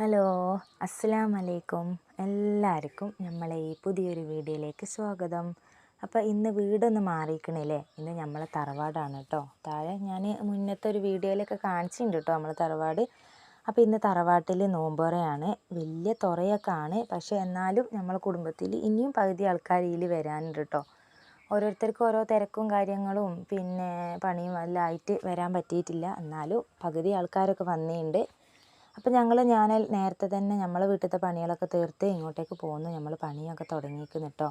Hello അസ്സാം വലൈക്കും എല്ലാവർക്കും നമ്മളെ ഈ പുതിയൊരു വീഡിയോയിലേക്ക് സ്വാഗതം. അപ്പോൾ ഇന്ന് വീടൊന്ന് മാറിയിരിക്കണില്ലേ? ഇന്ന് നമ്മളെ തറവാടാണ് കേട്ടോ. താഴെ ഞാൻ മുന്നത്തെ ഒരു വീഡിയോയിലൊക്കെ കാണിച്ചിട്ടുണ്ട് കേട്ടോ നമ്മളെ തറവാട്. അപ്പോൾ ഇന്ന് തറവാട്ടിൽ നോമ്പുറയാണ്. വലിയ തുറയൊക്കെ ആണ് പക്ഷേ എന്നാലും നമ്മളെ കുടുംബത്തിൽ ഇനിയും പകുതി ആൾക്കാർ ഇതിൽ വരാനുണ്ട് കേട്ടോ. ഓരോരുത്തർക്കും ഓരോ തിരക്കും കാര്യങ്ങളും പിന്നെ പണിയും എല്ലാം ആയിട്ട് വരാൻ പറ്റിയിട്ടില്ല. എന്നാലും പകുതി ആൾക്കാരൊക്കെ വന്നിട്ടുണ്ട്. അപ്പോൾ ഞങ്ങൾ ഞാൻ നേരത്തെ തന്നെ നമ്മളെ വീട്ടിലത്തെ പണികളൊക്കെ തീർത്ത് ഇങ്ങോട്ടേക്ക് പോന്നു. നമ്മൾ പണിയൊക്കെ തുടങ്ങിയിരിക്കുന്നു കേട്ടോ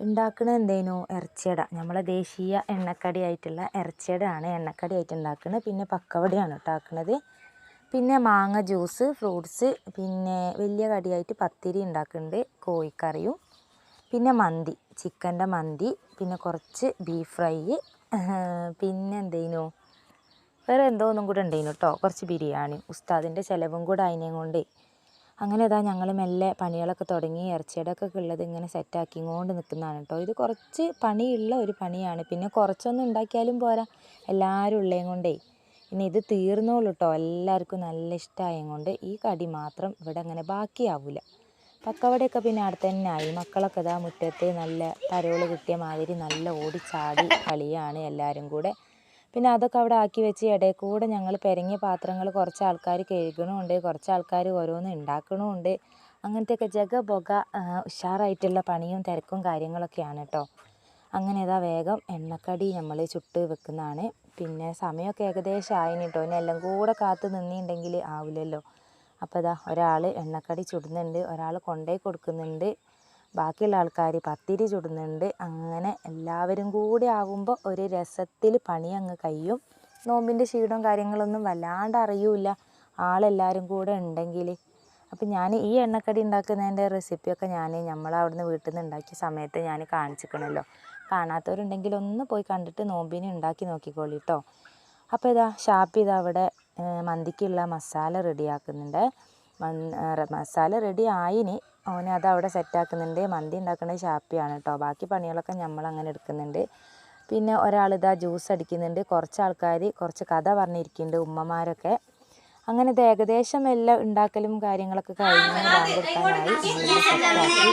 ഉണ്ടാക്കുന്നത് എന്തേനു? ഇറച്ചിയട നമ്മളെ ദേശീയ എണ്ണക്കടി ആയിട്ടുള്ള ഇറച്ചിയട ആണ് എണ്ണക്കടി ആയിട്ട് ഉണ്ടാക്കുന്നത് പിന്നെ പക്കവടിയാണ് ഉണ്ടാക്കുന്നത് പിന്നെ മാങ്ങ ജ്യൂസ് ഫ്രൂട്ട്സ് പിന്നെ വലിയ കടിയായിട്ട് പത്തിരി ഉണ്ടാക്കുന്നുണ്ട് കോഴിക്കറിയും. പിന്നെ മന്തി ചിക്കന്റെ മന്തി പിന്നെ കുറച്ച് ബീഫ് ഫ്രൈ. പിന്നെ എന്തേനു? വേറെ എന്തോ ഒന്നും കൂടെ ഉണ്ടായിരുന്നു കേട്ടോ കുറച്ച് ബിരിയാണി ഉസ്താദിന്റെ ചിലവും കൂടെ അതിനെയും കൊണ്ട്. അങ്ങനെ ഇതാ ഞങ്ങൾ മെല്ലെ പണികളൊക്കെ തുടങ്ങി ഇറച്ചിയടൊക്കെ ഉള്ളത് ഇങ്ങനെ സെറ്റാക്കിക്കൊണ്ട് നിൽക്കുന്നതാണ് കേട്ടോ ഇത് കുറച്ച് പണിയുള്ള ഒരു പണിയാണ്. പിന്നെ കുറച്ചൊന്നും ഉണ്ടാക്കിയാലും പോരാ. എല്ലാവരും ഉള്ളതും കൊണ്ടേ. പിന്നെ ഇത് തീർന്നോളൂ കേട്ടോ എല്ലാവർക്കും നല്ല ഇഷ്ടമായത് കൊണ്ട് ഈ കടി മാത്രം ഇവിടെ അങ്ങനെ ബാക്കിയാവില്ല പക്കവടയൊക്കെ പിന്നെ അടുത്ത് തന്നെ ആയി. മക്കളൊക്കെ ഇതാ മുറ്റത്ത് നല്ല തരോൾ കിട്ടിയ മാതിരി നല്ല ഓടിച്ചാടി കളിയാണ് എല്ലാവരും കൂടെ. പിന്നെ അതൊക്കെ അവിടെ ആക്കി വെച്ച് ഇടയിൽ കൂടെ ഞങ്ങൾ പെരങ്ങിയ പാത്രങ്ങൾ കുറച്ച് ആൾക്കാർ കഴുകണമുണ്ട് കുറച്ച് ആൾക്കാർ ഓരോന്ന് ഉണ്ടാക്കണമുണ്ട് അങ്ങനത്തെയൊക്കെ ജഗ പുക ഉഷാറായിട്ടുള്ള പണിയും തിരക്കും കാര്യങ്ങളൊക്കെയാണ് കേട്ടോ അങ്ങനെ ഇതാ വേഗം എണ്ണക്കടി നമ്മൾ ചുട്ട് വെക്കുന്നതാണ്. പിന്നെ സമയമൊക്കെ ഏകദേശം ആയിന് കേട്ടോ ഇനി എല്ലാം കൂടെ കാത്ത് നിന്നിട്ടുണ്ടെങ്കിൽ ആവില്ലല്ലോ അപ്പോൾ ഇതാ ഒരാൾ എണ്ണക്കടി ചുടുന്നുണ്ട് ഒരാൾ കൊണ്ടുപോയി കൊടുക്കുന്നുണ്ട്. ബാക്കിയുള്ള ആൾക്കാർ പത്തിരി ചുടുന്നുണ്ട്. അങ്ങനെ എല്ലാവരും കൂടി ആകുമ്പോൾ ഒരു രസത്തിൽ പണി അങ്ങ് കഴിയും. നോമ്പിന്റെ ക്ഷീണവും കാര്യങ്ങളൊന്നും വല്ലാണ്ട് അറിയൂല ആളെല്ലാവരും കൂടെ ഉണ്ടെങ്കിൽ അപ്പം ഞാൻ ഈ എണ്ണക്കടി ഉണ്ടാക്കുന്നതിന്റെ റെസിപ്പിയൊക്കെ ഞാൻ നമ്മളവിടുന്ന് വീട്ടിൽ നിന്ന് ഉണ്ടാക്കിയ സമയത്ത് ഞാൻ കാണിച്ചിരിക്കണമല്ലോ കാണാത്തവരുണ്ടെങ്കിൽ ഒന്ന് പോയി കണ്ടിട്ട് നോമ്പിനെ ഉണ്ടാക്കി നോക്കിക്കോളി കേട്ടോ അപ്പോൾ ഇതാ ഷാപ്പ് ഇതാ അവിടെ മന്തിക്കുള്ള മസാല റെഡിയാക്കുന്നുണ്ട് മസാല റെഡി ആയിനി. ഓന് അത് അവിടെ സെറ്റാക്കുന്നുണ്ട് മന്തി ഉണ്ടാക്കുന്നത് ഷാപ്പിയാണ് കേട്ടോ ബാക്കി പണികളൊക്കെ നമ്മൾ അങ്ങനെ എടുക്കുന്നുണ്ട്. പിന്നെ ഒരാൾ ഇതാ ജ്യൂസ് അടിക്കുന്നുണ്ട്. കുറച്ച് ആൾക്കാർ കുറച്ച് കഥ പറഞ്ഞിരിക്കുന്നുണ്ട് ഉമ്മമാരൊക്കെ. അങ്ങനെ ഇത് ഏകദേശം എല്ലാം ഉണ്ടാക്കലും കാര്യങ്ങളൊക്കെ കഴിഞ്ഞ് ബാങ്ക് കൊടുക്കാനായി. സെറ്റാക്കി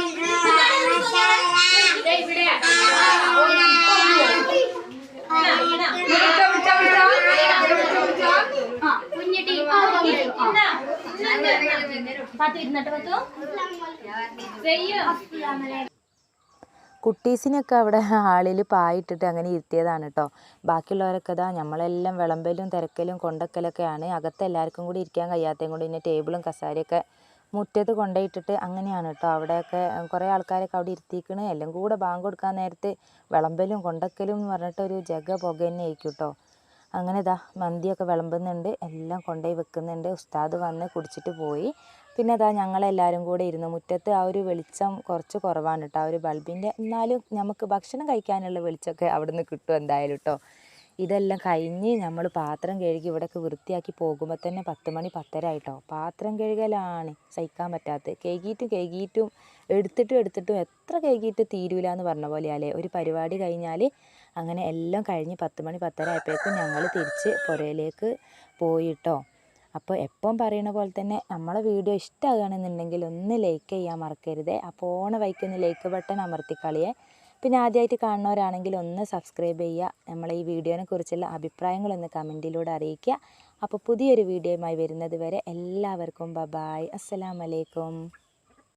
കുട്ടീസിനൊക്കെ അവിടെ ഹാളിൽ പായിട്ടിട്ട് അങ്ങനെ ഇരുത്തിയതാണ് കേട്ടോ. ബാക്കിയുള്ളവരൊക്കെ ഇതാ നമ്മളെല്ലാം വിളമ്പലും തിരക്കലും കൊണ്ടക്കലൊക്കെയാണ്. അകത്ത് എല്ലാവർക്കും കൂടി ഇരിക്കാൻ കഴിയാത്തതും കൂടി പിന്നെ ടേബിളും കസാരയൊക്കെ മുറ്റത്ത് കൊണ്ടുപോയിട്ടിട്ട് അങ്ങനെയാണ് കേട്ടോ. അവിടെയൊക്കെ കുറേ ആൾക്കാരൊക്കെ അവിടെ ഇരുത്തിക്കണ് എല്ലാം കൂടെ ബാങ്ക് കൊടുക്കാൻ നേരത്ത് വിളമ്പലും കൊണ്ടക്കലും എന്ന് പറഞ്ഞിട്ട് ഒരു ജഗ പുക തന്നെ ആയിരിക്കും കേട്ടോ. അങ്ങനെ ഇതാ മന്തിയൊക്കെ വിളമ്പുന്നുണ്ട്. എല്ലാം കൊണ്ടുപോയി വെക്കുന്നുണ്ട്. ഉസ്താദ് വന്ന് കുടിച്ചിട്ട് പോയി. പിന്നെ അതാ ഞങ്ങളെല്ലാവരും കൂടെ ഇരുന്ന് മുറ്റത്ത് ആ ഒരു വെളിച്ചം കുറച്ച് കുറവാണ് കേട്ടോ ആ ഒരു ബൾബിന്റെ എന്നാലും നമുക്ക് ഭക്ഷണം കഴിക്കാനുള്ള വെളിച്ചമൊക്കെ അവിടെ നിന്ന് കിട്ടും എന്തായാലും കേട്ടോ ഇതെല്ലാം കഴിഞ്ഞ് നമ്മൾ പാത്രം കഴുകി ഇവിടെയൊക്കെ വൃത്തിയാക്കി പോകുമ്പോൾ തന്നെ പത്ത് മണി പത്തര ആയിട്ടോ. പാത്രം കഴുകലാണ് സഹിക്കാൻ പറ്റാത്തത്. കഴുകിയിട്ടും കഴുകിയിട്ടും എടുത്തിട്ടും എടുത്തിട്ടും എത്ര കഴുകിയിട്ട് തീരൂല എന്ന് പറഞ്ഞ പോലെയാലേ. ഒരു പരിപാടി കഴിഞ്ഞാൽ അങ്ങനെ എല്ലാം കഴിഞ്ഞ് പത്ത് മണി പത്തര ആയപ്പോഴേക്കും ഞങ്ങൾ തിരിച്ച് പുരയിലേക്ക് പോയിട്ടോ അപ്പോൾ എപ്പം പറയുന്ന പോലെ തന്നെ നമ്മളെ വീഡിയോ ഇഷ്ടമാകുകയാണെന്നുണ്ടെങ്കിൽ ഒന്ന് ലൈക്ക് ചെയ്യാൻ മറക്കരുത്. അപ്പോൾ ഓണ വൈക്കൊന്ന് ലൈക്ക് ബട്ടൺ അമർത്തിക്കളിയെ. പിന്നെ ആദ്യമായിട്ട് കാണുന്നവരാണെങ്കിൽ ഒന്ന് സബ്സ്ക്രൈബ് ചെയ്യുക. നമ്മളെ ഈ വീഡിയോനെ കുറിച്ചുള്ള അഭിപ്രായങ്ങളൊന്ന് കമന്റിലൂടെ അറിയിക്കുക. അപ്പോൾ പുതിയൊരു വീഡിയോയുമായി വരുന്നത് വരെ എല്ലാവർക്കും ബബായ് ബായ് അസ്സലാമലൈക്കും